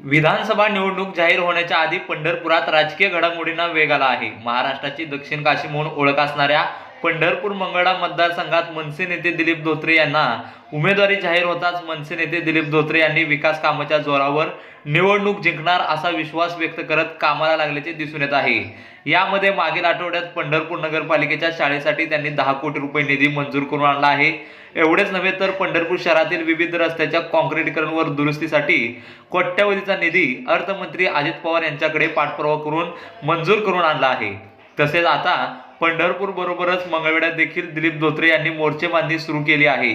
विधानसभा निवडणूक जाहीर होण्याच्या आधी पंढरपुरात राजकीय घडामोडींना वेग आला आहे. महाराष्ट्राची दक्षिण काशी म्हणून ओळख असणाऱ्या पंढरपूर मंगळा मतदारसंघात मनसे नेते दिलीप धोत्रे यांना उमेदवारी जाहीर होताच मनसे नेते दिलीप धोत्रे यांनी विकास कामाच्या जोरावर निवडणूक जिंकणार असा विश्वास व्यक्त करत कामाला लागल्याचे दिसून येत आहे. यामध्ये मागील आठवड्यात पंढरपूर नगरपालिकेच्या शाळेसाठी त्यांनी दहा कोटी रुपये निधी मंजूर करून आणला आहे. एवढेच नव्हे तर पंढरपूर शहरातील विविध रस्त्याच्या काँक्रीटीकरणवर दुरुस्तीसाठी कोट्यवधीचा निधी अर्थमंत्री अजित पवार यांच्याकडे पाठपुरावा करून मंजूर करून आणला आहे. तसेच आता पंढरपूर बरोबरच मंगळवेढ्यात देखील दिलीप धोत्रे यांनी मोर्चेबांधणी सुरू केली आहे.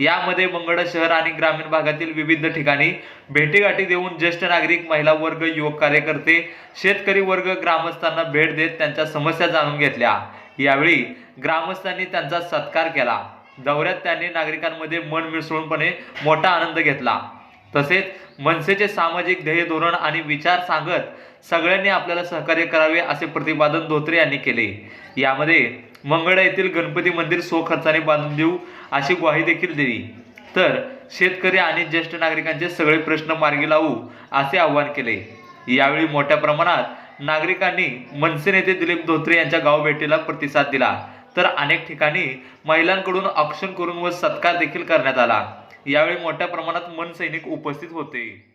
यामध्ये मंगळा शहर आणि ग्रामीण भागातील विविध ठिकाणी भेटीगाठी देऊन ज्येष्ठ नागरिक महिला वर्ग युवक कार्यकर्ते शेतकरी वर्ग ग्रामस्थांना भेट देत त्यांच्या समस्या जाणून घेतल्या. यावेळी ग्रामस्थांनी त्यांचा सत्कार केला. दौऱ्यात त्यांनी नागरिकांमध्ये मन मिसळूनपणे मोठा आनंद घेतला. तसेच मनसेचे सामाजिक ध्येय धोरण आणि विचार सांगत सगळ्यांनी आपल्याला सहकार्य करावे असे प्रतिपादन धोत्रे यांनी केले. यामध्ये मंगळा येथील गणपती मंदिर स्वखर्चाने बांधून देऊ अशी ग्वाही देखील दिली. तर शेतकरी आणि ज्येष्ठ नागरिकांचे सगळे प्रश्न मार्गी लावू असे आवाहन केले. यावेळी मोठ्या प्रमाणात नागरिकांनी मनसे नेते दिलीप धोत्रे यांच्या गावभेटीला प्रतिसाद दिला. तर अनेक ठिकाणी महिलांकडून औक्षण करून व सत्कार देखील करण्यात आला. यावेळी मोठ्या प्रमाणात मनसैनिक उपस्थित होते.